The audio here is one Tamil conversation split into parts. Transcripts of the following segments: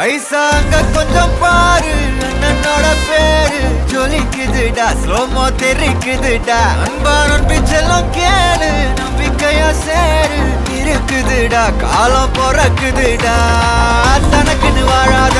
ஐசாங்க கொஞ்சம் பாரு அண்ணனோட பேரு. ஜொலிக்குதுடா ஸ்லோமோ தெரிக்குதுடா. அன்பான பிச்செல்லாம் கேளு நம்பிக்கையா சேரு. இருக்குதுடா காலம் பிறக்குதுடா. தனக்குன்னு வாழாத.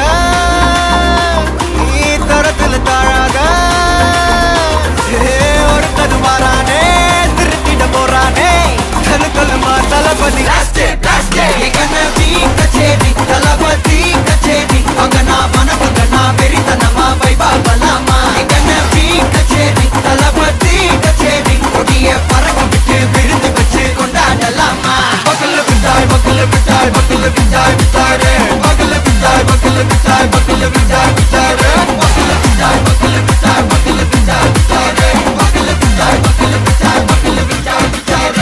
विचार विचार बकल विचार बकल विचार बकल विचार विचार बकल विचार बकल विचार बकल विचार विचार बकल विचार बकल विचार बकल विचार विचार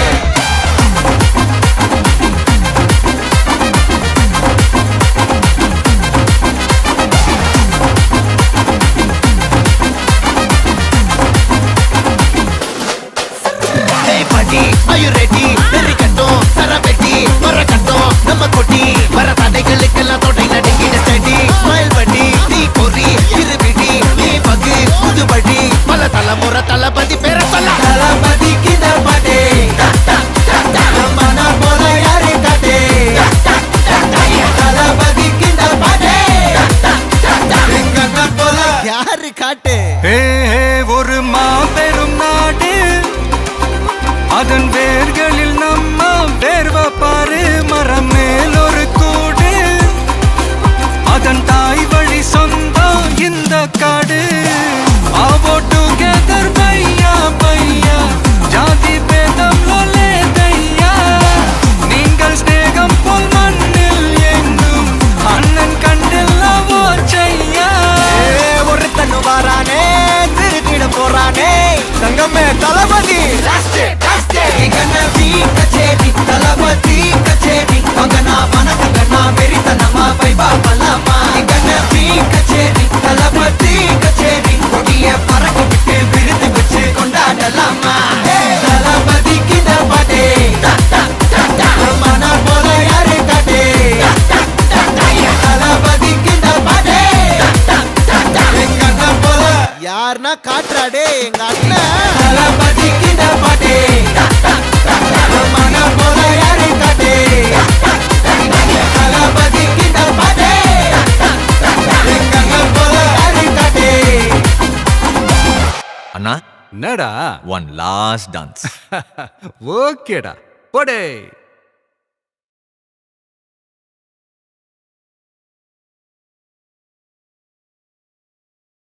Hey are you ready? ஒரு மாபெரும் நாடு. அதன் வேர்களில் நம்ம வேர்வ பாரு மரம் மேல் ஒரு கூடு. அதன் தாய் வழி சொந்தம் இந்த காடு. யாருன்னா காட்டுறாடே எங்க அண்ணன் அண்ணா என்னடா? ஒன் லாஸ்ட் டான்ஸ் ஓகேடா. போடே.